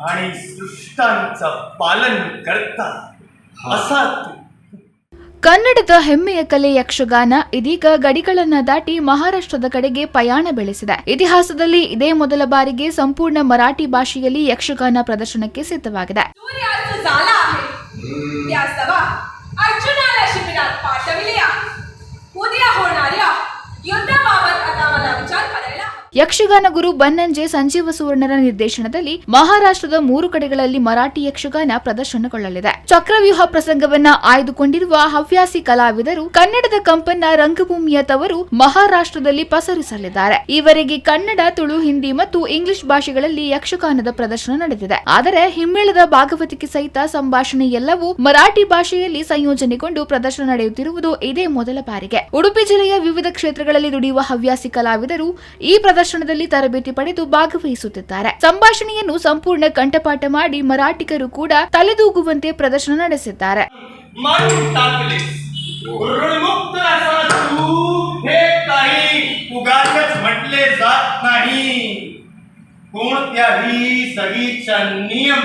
आणि सृष्टांचं पालन करता. असा तू ಕನ್ನಡದ ಹೆಮ್ಮೆಯ ಕಲೆ ಯಕ್ಷಗಾನ ಇದೀಗ ಗಡಿಗಳನ್ನ ದಾಟಿ ಮಹಾರಾಷ್ಟ್ರದ ಕಡೆಗೆ ಪಯಾಣ ಬೆಳೆಸಿದೆ. ಇತಿಹಾಸದಲ್ಲಿ ಇದೇ ಮೊದಲ ಬಾರಿಗೆ ಸಂಪೂರ್ಣ ಮರಾಠಿ ಭಾಷೆಯಲ್ಲಿ ಯಕ್ಷಗಾನ ಪ್ರದರ್ಶನಕ್ಕೆ ಸಿದ್ಧವಾಗಿದೆ. ಯಕ್ಷಗಾನ ಗುರು ಬನ್ನಂಜೆ ಸಂಜೀವ ಸುವರ್ಣರ ನಿರ್ದೇಶನದಲ್ಲಿ ಮಹಾರಾಷ್ಟ್ರದ ಮೂರು ಕಡೆಗಳಲ್ಲಿ ಮರಾಠಿ ಯಕ್ಷಗಾನ ಪ್ರದರ್ಶನಗೊಳ್ಳಲಿದೆ. ಚಕ್ರವ್ಯೂಹ ಪ್ರಸಂಗವನ್ನ ಆಯ್ದುಕೊಂಡಿರುವ ಹವ್ಯಾಸಿ ಕಲಾವಿದರು ಕನ್ನಡದ ಕಂಪನ್ನ ರಂಗಭೂಮಿಯ ತವರು ಮಹಾರಾಷ್ಟ್ರದಲ್ಲಿ ಪಸರಿಸಲಿದ್ದಾರೆ. ಈವರೆಗೆ ಕನ್ನಡ, ತುಳು, ಹಿಂದಿ ಮತ್ತು ಇಂಗ್ಲಿಷ್ ಭಾಷೆಗಳಲ್ಲಿ ಯಕ್ಷಗಾನದ ಪ್ರದರ್ಶನ ನಡೆದಿದೆ. ಆದರೆ ಹಿಮ್ಮೇಳದ ಭಾಗವತಿಕೆ ಸಹಿತ ಸಂಭಾಷಣೆ ಎಲ್ಲವೂ ಮರಾಠಿ ಭಾಷೆಯಲ್ಲಿ ಸಂಯೋಜನೆಗೊಂಡು ಪ್ರದರ್ಶನ ನಡೆಯುತ್ತಿರುವುದು ಇದೇ ಮೊದಲ ಬಾರಿಗೆ. ಉಡುಪಿ ಜಿಲ್ಲೆಯ ವಿವಿಧ ಕ್ಷೇತ್ರಗಳಲ್ಲಿ ದುಡಿಯುವ ಹವ್ಯಾಸಿ ಕಲಾವಿದರು ಈ ಪ್ರದರ್ಶನದಲ್ಲಿ ತರಬೇತಿ ಪಡೆದು ಭಾಗವಹಿಸುತ್ತಿದ್ದಾರೆ ಸಂಭಾಷಣೆಯನ್ನು ಸಂಪೂರ್ಣ ಕಂಠಪಾಠ ಮಾಡಿ ಮರಾಠಿಗರು ಕೂಡ ತಲೆದೂಗುವಂತೆ ಪ್ರದರ್ಶನ ನಡೆಸಿದ್ದಾರೆ मारून टाकलेस ऋणमुक्त असा तू हे काही उगाचच म्हटले जात नाही कोणत्याही सहीचा नियम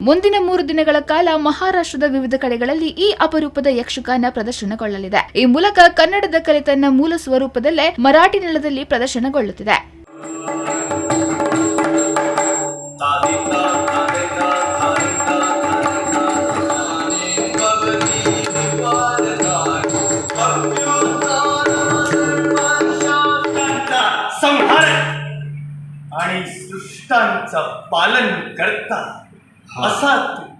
ಮುಂದಿನ ಮೂರು ದಿನಗಳ ಕಾಲ ಮಹಾರಾಷ್ಟ್ರದ ವಿವಿಧ ಕಡೆಗಳಲ್ಲಿ ಈ ಅಪರೂಪದ ಯಕ್ಷಗಾನ ಪ್ರದರ್ಶನಗೊಳ್ಳಲಿದೆ. ಈ ಮೂಲಕ ಕನ್ನಡದ ಕಲೆ ತನ್ನ ಮೂಲ ಸ್ವರೂಪದಲ್ಲೇ ಮರಾಠಿ ನೆಲದಲ್ಲಿ ಪ್ರದರ್ಶನಗೊಳ್ಳುತ್ತಿದೆ. ಸಂಹಾರ. आणि सृष्टांचं पालन करता असा तू